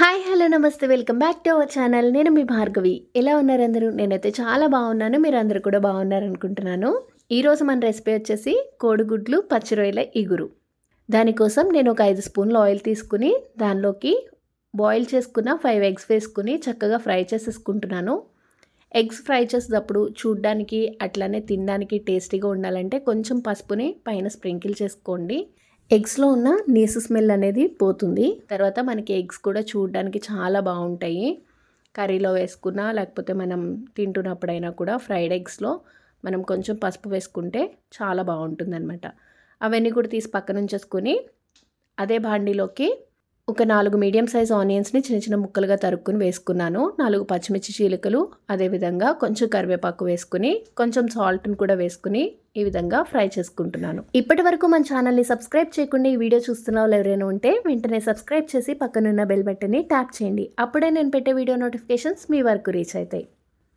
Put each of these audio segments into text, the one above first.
Hi hello namaste welcome back to our channel. నేను మీ భార్గవి. ఎలా ఉన్నారు అందరూ? నేనైతే చాలా బాగున్నాను. మీరు అందరూ కూడా బాగున్నారు అనుకుంటున్నాను ఈరోజు మన రెసిపీ వచ్చేసి కోడిగుడ్లు పచ్చి రొయ్యల ఇగురు. దానికోసం నేను ఒక ఐదు స్పూన్ల ఆయిల్ తీసుకుని దానిలోకి బాయిల్ చేసుకున్న ఫైవ్ ఎగ్స్ వేసుకుని చక్కగా ఫ్రై చేసేసుకుంటున్నాను. ఎగ్స్ ఫ్రై చేసేటప్పుడు చూడ్డానికి అట్లానే తినడానికి టేస్టీగా ఉండాలంటే కొంచెం పసుపుని పైన స్ప్రింకిల్ చేసుకోండి. ఎగ్స్లో ఉన్న నీసు స్మెల్ అనేది పోతుంది. తర్వాత మనకి ఎగ్స్ కూడా చూడడానికి చాలా బాగుంటాయి. కర్రీలో వేసుకున్నా లేకపోతే మనం తింటున్నప్పుడైనా కూడా ఫ్రైడ్ ఎగ్స్లో మనం కొంచెం పసుపు వేసుకుంటే చాలా బాగుంటుంది అనమాట అవన్నీ కూడా తీసి పక్కన ఉంచేసుకొని అదే బాండీలోకి ఒక నాలుగు మీడియం సైజ్ ఆనియన్స్ని చిన్న చిన్న ముక్కలుగా తరుక్కుని వేసుకున్నాను. నాలుగు పచ్చిమిర్చి చీలికలు అదేవిధంగా కొంచెం కరివేపాకు వేసుకుని కొంచెం సాల్ట్ని కూడా వేసుకుని ఈ విధంగా ఫ్రై చేసుకుంటున్నాను. ఇప్పటి వరకు మన ఛానల్ని సబ్స్క్రైబ్ చేయకుండా ఈ వీడియో చూస్తున్న వాళ్ళు ఎవరైనా ఉంటే వెంటనే సబ్స్క్రైబ్ చేసి పక్కనున్న బెల్ బటన్ని ట్యాప్ చేయండి. అప్పుడే నేను పెట్టే వీడియో నోటిఫికేషన్స్ మీ వరకు రీచ్ అవుతాయి.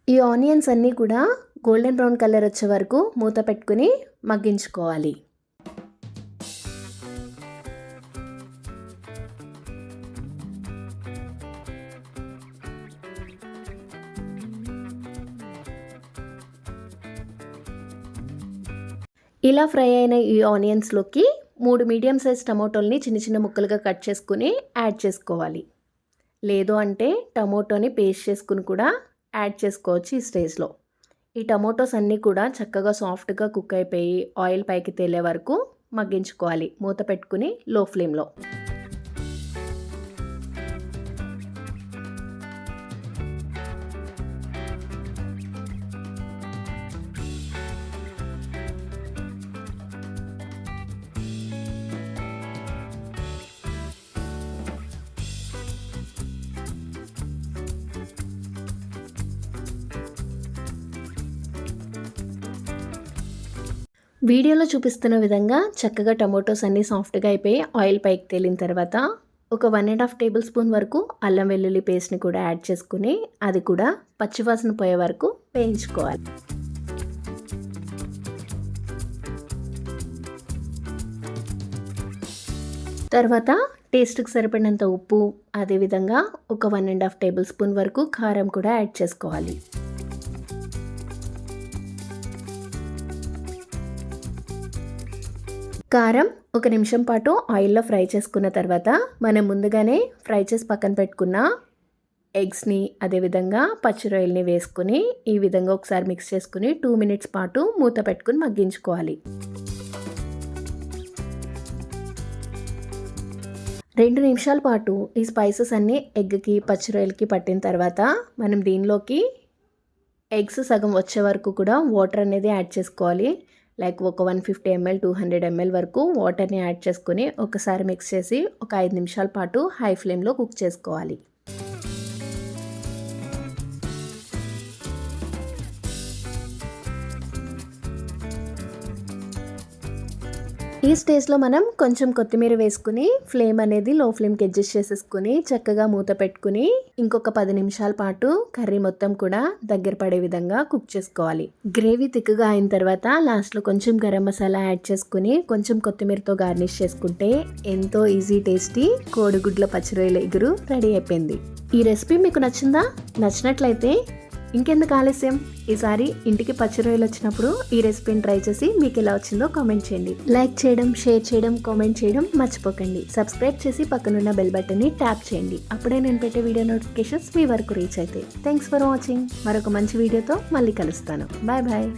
ఈ ఆనియన్స్ అన్నీ కూడా గోల్డెన్ బ్రౌన్ కలర్ వచ్చే వరకు మూత పెట్టుకుని మగ్గించుకోవాలి. ఇలా ఫ్రై అయిన ఈ ఆనియన్స్లోకి మూడు మీడియం సైజ్ టమాటోల్ని చిన్న చిన్న ముక్కలుగా కట్ చేసుకుని యాడ్ చేసుకోవాలి. లేదు అంటే టమోటోని పేస్ట్ చేసుకుని కూడా యాడ్ చేసుకోవచ్చు ఈ స్టేజ్లో. ఈ టమోటోస్ అన్నీ కూడా చక్కగా సాఫ్ట్గా కుక్ అయిపోయి ఆయిల్ పైకి తేలే వరకు మగ్గించుకోవాలి. మూత పెట్టుకుని లో ఫ్లేమ్లో. వీడియోలో చూపిస్తున్న విధంగా చక్కగా టమోటోస్ అన్నీ సాఫ్ట్గా అయిపోయి ఆయిల్ పైకి తేలిన తర్వాత ఒక one and half tablespoon వరకు అల్లం వెల్లుల్లి పేస్ట్ని కూడా యాడ్ చేసుకుని అది కూడా పచ్చివాసన పోయే వరకు వేయించుకోవాలి. తర్వాత టేస్ట్కి సరిపడినంత ఉప్పు అదేవిధంగా ఒక one and half tablespoon వరకు కారం కూడా యాడ్ చేసుకోవాలి. కారం ఒక నిమిషం పాటు ఆయిల్లో ఫ్రై చేసుకున్న తర్వాత మనం ముందుగానే ఫ్రై చేసి పక్కన పెట్టుకున్న ఎగ్స్ని అదేవిధంగా పచ్చి రొయ్యల్ని వేసుకుని ఈ విధంగా ఒకసారి మిక్స్ చేసుకుని టూ మినిట్స్ పాటు మూత పెట్టుకుని మగ్గించుకోవాలి. రెండు నిమిషాల పాటు ఈ స్పైసెస్ అన్నీ ఎగ్కి పచ్చి రొయ్యలకి పట్టిన తర్వాత మనం దీనిలోకి ఎగ్స్ సగం వచ్చే వరకు కూడా వాటర్ అనేది యాడ్ చేసుకోవాలి. లైక్ ఒక one fifty ML two hundred ML వరకు వాటర్ని యాడ్ చేసుకుని ఒకసారి మిక్స్ చేసి ఒక ఐదు నిమిషాల పాటు హై ఫ్లేమ్లో కుక్ చేసుకోవాలి. ఈ స్టేజ్లో మనం కొంచెం కొత్తిమీర వేసుకుని ఫ్లేమ్ అనేది లో ఫ్లేమ్కి అడ్జస్ట్ చేసేసుకుని చక్కగా మూత పెట్టుకుని ఇంకొక పది నిమిషాల పాటు కర్రీ మొత్తం కూడా దగ్గర పడే విధంగా కుక్ చేసుకోవాలి. గ్రేవీ తిక్కుగా అయిన తర్వాత లాస్ట్లో కొంచెం గరం మసాలా యాడ్ చేసుకుని కొంచెం కొత్తిమీరతో గార్నిష్ చేసుకుంటే ఎంతో ఈజీ టేస్టీ కోడిగుడ్ల పచ్చిరొయ్యల ఎగురు రెడీ అయిపోయింది. ఈ రెసిపీ మీకు నచ్చిందా? నచ్చినట్లయితే ఇంకెందుకు ఆలస్యం? ఈసారి ఇంటికి పచ్చి రొయ్యలు వచ్చినప్పుడు ఈ రెసిపీని ట్రై చేసి మీకు ఎలా వచ్చిందో కామెంట్ చేయండి. లైక్ చేయడం షేర్ చేయడం కామెంట్ చేయడం మర్చిపోకండి. సబ్స్క్రైబ్ చేసి పక్కనున్న బెల్ బటన్ని ట్యాప్ చేయండి. అప్పుడే నేను పెట్టే వీడియో నోటిఫికేషన్స్ మీ వరకు రీచ్ అవుతాయి. Thanks for watching. మరొక మంచి వీడియోతో మళ్ళీ కలుస్తాను. Bye bye.